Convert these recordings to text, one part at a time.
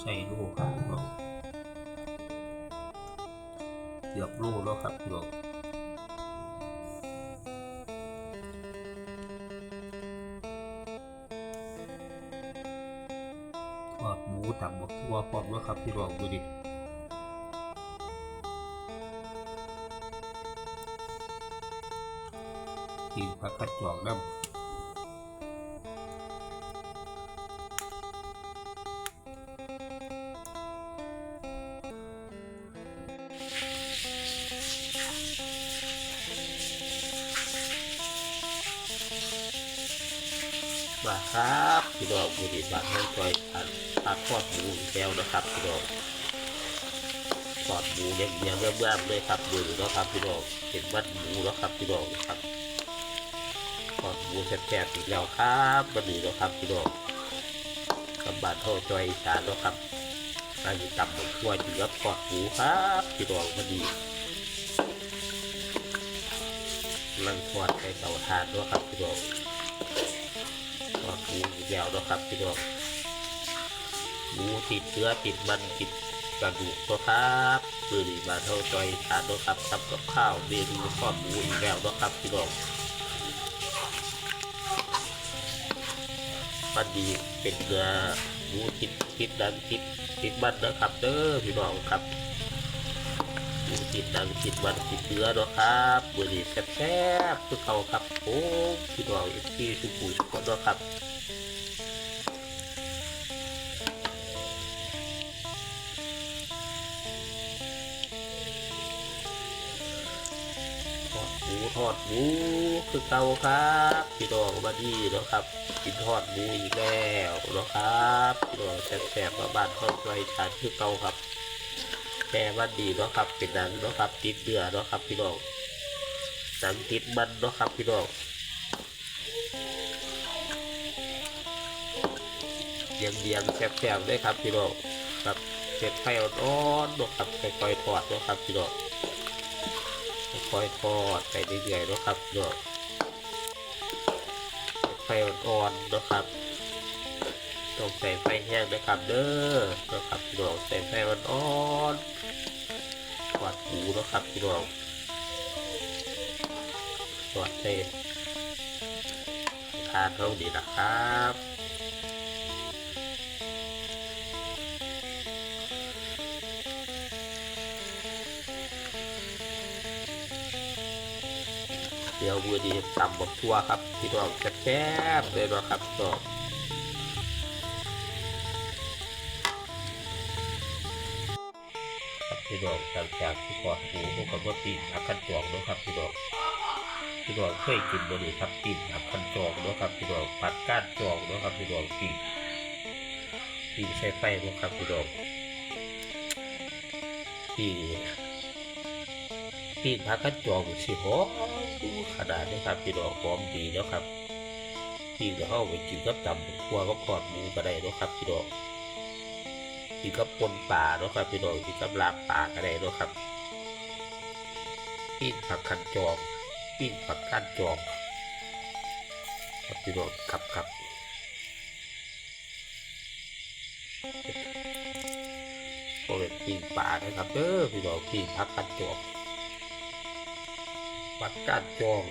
ใส่ลูกครับน้องเกือบลูกแล้วครับพี่น้องทอดหมูตับหมกทั่วพร้อมแล้วครับพี่น้องดูดิกินผักกระจอกน้ำ มาครับพี่น้องบุรีบาทน้องจอยอันตัดทอดหมูอีกแล้วนะครับพี่น้องทอดหมูเลี้ยงเลี้ยงเริ่มๆเลยครับดูเนาะครับพี่น้องเห็นมัดหมูแล้วครับพี่น้องครับทอดหมูแซ่บๆอีกแล้วครับมาดูเนาะครับพี่น้องกับบาทเท่าจอยอีสานเนาะครับมาอยู่ตับหมูทั่วอยู่กับทอดหมูครับพี่น้องมาดีกำลังทอดในเตาถ่านเนาะครับพี่น้อง ทอดหมูอีกแล้วครับพี่น้องหมูติดเนื้อติดมันติดกระดูกตัวครับมือมาเท่าจอยทานเนาะครับทำกับข้าวเมนูทอดหมูอีกแล้วนะครับพี่น้องมันดีเป็นเนื้อหมูติดติดดังติดติดมันนะครับเด้อพี่น้องครับหมูติดดังติดมันติดเนื้อนะครับมือดีแซ่บๆคือเขาครับโอ้พี่น้องที่ทุกผู้ทุกคนเนาะครับ ทอดหมูคือเก่าครับพี่น้องมาดีเนาะครับกินทอดหมูอีกแล้วเนาะครับพี่น้องแซ่บๆมาบ้านข้าวไฟทานคือเก่าครับแค่วันดีเนาะครับเป็นหนังเนาะครับติดเนื้อเนาะครับพี่น้องหนังติดมันเนาะครับพี่น้องเดียงเดียงๆแซ่บๆด้วยครับพี่น้องครับเสร็จไฟอ่อนๆเนาะครับค่อยๆทอดเนาะครับพี่น้อง ค่อยทอดไปเรื่อยๆนะครับเนาะไฟอ่อนๆนะครับต้องใส่ไฟแห้งนะครับเด้อนะครับพี่น้องใส่ไฟอ่อนๆทอดหมูนะครับพี่น้องทอดใส่ทานเท่านี้นะครับ เดี๋ยวมือดีตำบักทั่วครับพี่น้องแซ่บๆเลยนะครับพี่อครับพี่น้องจากจากที่กอดหูพวกกับว่าปีนอักขันจองเนาะครับพี่น้องพี่น้องเคยกินบ่นี่ครับปีนอักขันจองเนาะครับพี่น้องปัดก้านจองเนาะครับพี่น้องปีนปีนใช้ไฟเนาะครับพี่น้องปีน ปีนอักขันจองสิหอขนาดนี้ครับพี่น้องหอมดีเนาะครับปีนก็เอาไปกินกับตำขัวกับกอดหมูก็ได้นะครับพี่น้องกินกับปนป่าเนาะครับพี่น้องกินกับลาบป่าก็ได้เนาะครับปิ้งผักขันจองปิ้งผักก้านจองครับพี่น้องครับครับโอ้ยปิ้งป่านะครับเด้อพี่น้องปิ้งผักก้านจอ งผักกานจอง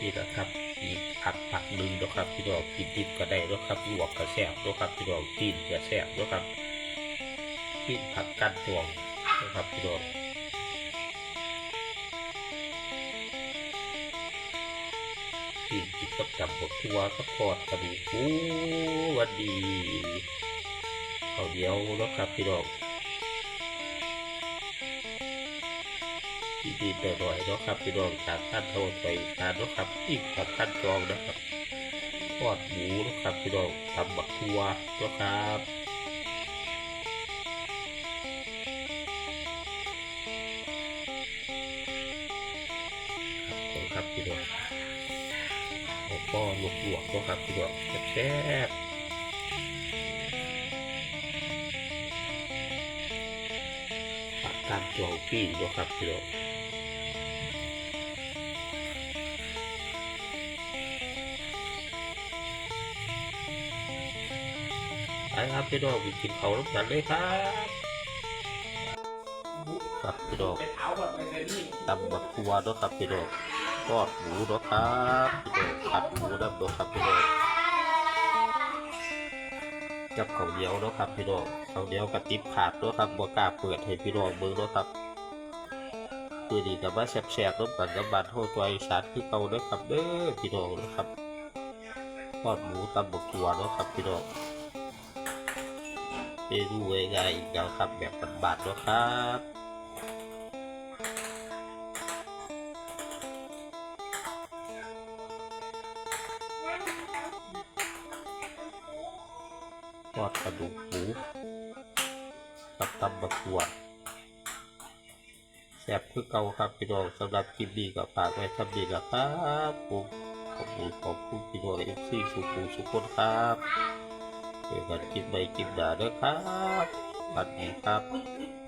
นี่แหละครับอีกผักผักหนึ่งนะครับพี่น้องกินดิบก็ได้นะครับลวกก็แซ่บนะครับพี่น้องกินก็แซ่บนะครับกินผักกันตวงนะครับพี่น้องกินกินกับจับบดทัวกับทอดกระดูกหูวันดีเขาวเดียวนะครับพี่น้อง ดีๆหน่อยๆนะครับพี่น้องจากท่านโทษไปทานนะครับอีกกับขั้นจองนะครับทอดหมูนะครับพี่น้องทำบักทัวนะครับครับครับพี่น้องแล้วก็ลวกลวกๆนะครับพี่น้องแซ่บามจองปิ้งนะครับพี่น้องไปครับพี่น้องไปกินเขาน้ำกันเลยครับครับพี่น้องตำบักทัวเนาะครับพี่น้องทอดหมูเนาะครับพี่น้องผัดหมูน้ำเนาะครับพี่น้อง กับของเดียวเนาะครับพี่น้องของเดียวกับติบขาดเนาะครับบ่กล้าเปิดให้พี่น้องเบิ่งเนาะครับคือดีกับมาแซ่บๆน้ำกันกับบ้านโฮตัวอีสานคือเก่าเด้อครับเด้อพี่น้องนะครับทอดหมูตำบกทัวเนาะครับพี่น้องเมนูง่ายๆอีกแล้วครับแบบบานๆเนาะครับ ทอดกระดูกหมูกับตำบักถั่วแซ่บคือเก่าครับพี่น้องสำหรับคลิปนี้ก็ฝากไว้ทำดีละครับผมขอบคุณขอบคุณพี่น้องเอฟซีสุขุมสุขคนครับเจอกันคลิปใหม่คลิปหน้าเด้อครับสวัสดีครับ